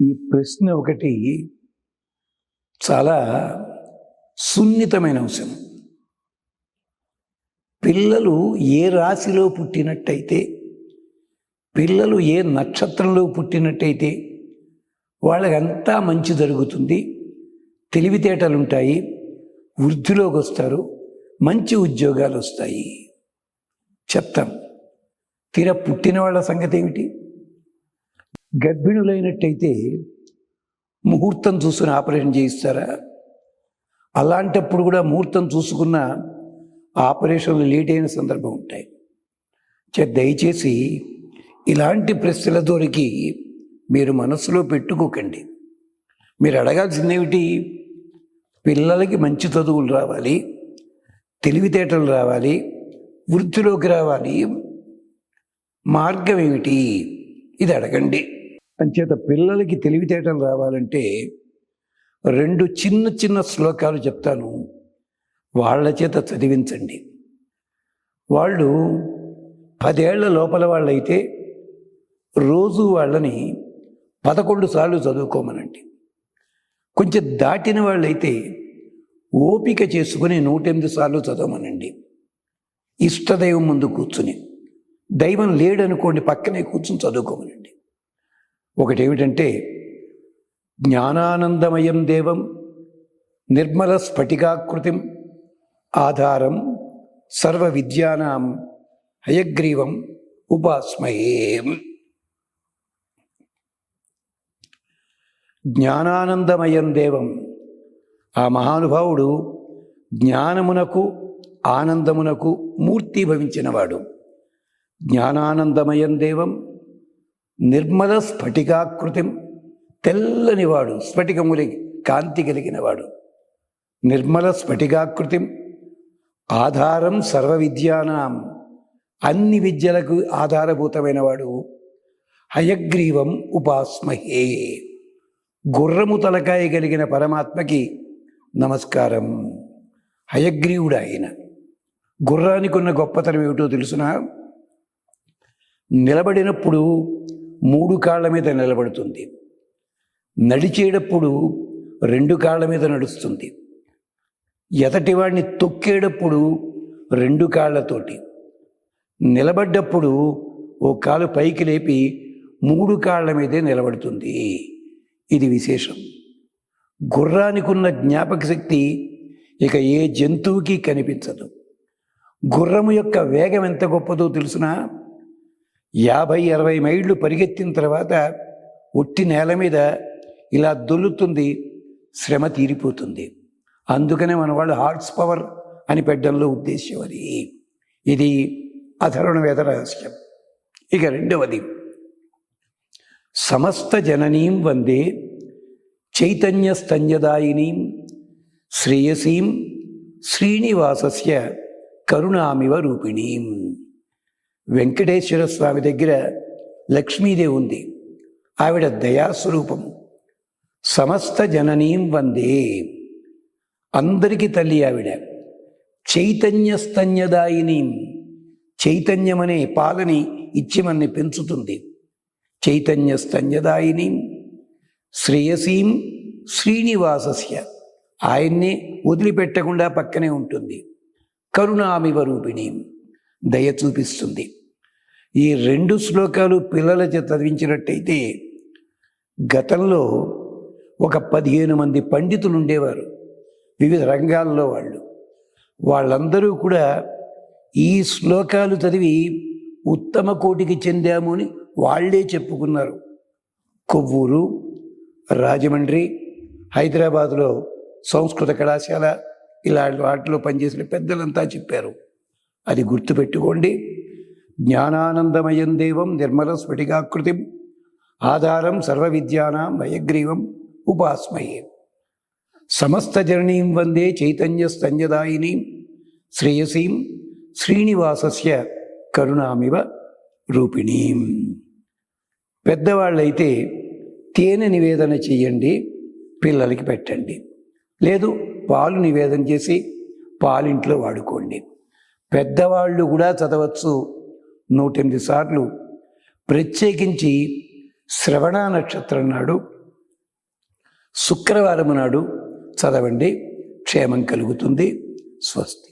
ఈ ప్రశ్న ఒకటి చాలా సున్నితమైన అంశం. పిల్లలు ఏ రాశిలో పుట్టినట్టయితే పిల్లలు ఏ నక్షత్రంలో పుట్టినట్టయితే వాళ్ళకంతా మంచి జరుగుతుంది తెలివితేటలు ఉంటాయి వృద్ధిలోకి వస్తారు మంచి ఉద్యోగాలు వస్తాయి చెప్తాం. తీరా పుట్టిన వాళ్ళ సంగతి ఏమిటి గర్భిణులైనట్టయితే ముహూర్తం చూసుకుని ఆపరేషన్ చేయిస్తారా? అలాంటప్పుడు కూడా ముహూర్తం చూసుకున్న ఆపరేషన్లు లేట్ అయిన సందర్భం ఉంటాయి. చే దయచేసి ఇలాంటి ప్రశ్నల దొరికి మీరు మనసులో పెట్టుకోకండి. మీరు అడగాల్సింది ఏమిటి పిల్లలకి మంచి చదువులు రావాలి తెలివితేటలు రావాలి వృత్తిలోకి రావాలి. మార్గం ఏమిటి? ఇది అడగండి. అంచేత పిల్లలకి తెలివితేటలు రావాలంటే రెండు చిన్న చిన్న శ్లోకాలు చెప్తాను. వాళ్ళ చేత చదివించండి. వాళ్ళు పదేళ్ళ లోపల వాళ్ళైతే రోజు వాళ్ళని పదకొండు సార్లు చదువుకోమనండి. కొంచెం దాటిన వాళ్ళైతే ఓపిక చేసుకుని నూటెనిమిది సార్లు చదవమనండి. ఇష్టదైవం ముందు కూర్చుని. దైవం లేడనుకోండి పక్కనే కూర్చుని చదువుకోమనండి. ఒకటి ఏమిటంటే జ్ఞానానందమయం దేవం నిర్మల స్ఫటికాకృతిం ఆధారం సర్వ విద్యానాం హయగ్రీవం ఉపాస్మయే జ్ఞానానందమయం దేవం ఆ మహానుభావుడు జ్ఞానమునకు ఆనందమునకు మూర్తి భవించినవాడు. జ్ఞానానందమయం దేవం నిర్మల స్ఫటికాకృతిం తెల్లనివాడు స్ఫటికములి కాంతి కలిగినవాడు నిర్మల స్ఫటికాకృతిం ఆధారం సర్వ విద్యానాం అన్ని విద్యలకు ఆధారభూతమైన వాడు హయగ్రీవం ఉపాస్మహే. గుర్రము తలకాయ కలిగిన పరమాత్మకి నమస్కారం. హయగ్రీవుడు ఆయన గుర్రానికి ఉన్న గొప్పతనం ఏమిటో తెలుసునా? నిలబడినప్పుడు మూడు కాళ్ళ మీద నిలబడుతుంది. నడిచేటప్పుడు రెండు కాళ్ళ మీద నడుస్తుంది. ఎదటివాడిని తొక్కేటప్పుడు రెండు కాళ్ళతోటి. నిలబడ్డప్పుడు ఓ కాలు పైకి లేపి మూడు కాళ్ళ మీదే నిలబడుతుంది. ఇది విశేషం. గుర్రానికి ఉన్న జ్ఞాపక శక్తి ఇక ఏ జంతువుకి కనిపించదు. గుర్రము యొక్క వేగం ఎంత గొప్పదో తెలిసినా? యాభై అరవై మైళ్ళు పరిగెత్తిన తర్వాత ఒట్టి నేల మీద ఇలా దొల్లుతుంది శ్రమ తీరిపోతుంది. అందుకనే మన వాళ్ళు హార్ట్స్ పవర్ అని పెట్టడంలో ఉద్దేశ్యం అది. ఇది అధరణ వేద రహస్యం. ఇక రెండవది సమస్త జననీం వందే చైతన్య స్తన్యదాయినీం శ్రేయసీం శ్రీనివాసస్య కరుణామివ రూపిణీం. వెంకటేశ్వర స్వామి దగ్గర లక్ష్మీదేవి ఉంది. ఆవిడ దయాస్వరూపం. సమస్త జననీం వందే. అందరికీ తల్లి ఆవిడ. చైతన్య స్తన్యదాయిని చైతన్యమనే పాలని ఇచ్చి మనని పెంచుతుంది. చైతన్య స్తన్యదాయిని శ్రేయసీం శ్రీనివాసస్య. ఆయన్నే వదిలిపెట్టకుండా పక్కనే ఉంటుంది. కరుణామివ రూపిణి. దయ చూపిస్తుంది. ఈ రెండు శ్లోకాలు పిల్లల చేత చదివించినట్టయితే గతంలో ఒక పదిహేను మంది పండితులు ఉండేవారు. వివిధ రంగాల్లో వాళ్ళు. వాళ్ళందరూ కూడా ఈ శ్లోకాలు చదివి ఉత్తమ కోటికి చెందాము అని వాళ్ళే చెప్పుకున్నారు. కొవ్వూరు రాజమండ్రి హైదరాబాదులో సంస్కృత కళాశాల ఇలాంటి వాటిలో పనిచేసిన పెద్దలంతా చెప్పారు. అది గుర్తుపెట్టుకోండి. జ్ఞానానందమయం దేవం నిర్మల స్ఫటికాకృతి. ఆధారం సర్వ విద్యానాం భయగ్రీవం ఉపాస్మయే సమస్తజననీం వందే చైతన్య శ్రేయసీం శ్రీనివాసస్య కరుణామివ రూపిణీం. పెద్దవాళ్ళైతే తేనె నివేదన చేయండి పిల్లలకి పెట్టండి. లేదు పాలు నివేదన చేసి పాలింట్లో వాడుకోండి. పెద్దవాళ్ళు కూడా చదవచ్చు. నూటెనిమిది సార్లు ప్రత్యేకించి శ్రవణ నక్షత్రం నాడు శుక్రవారం నాడు చదవండి క్షేమం కలుగుతుంది స్వస్తి.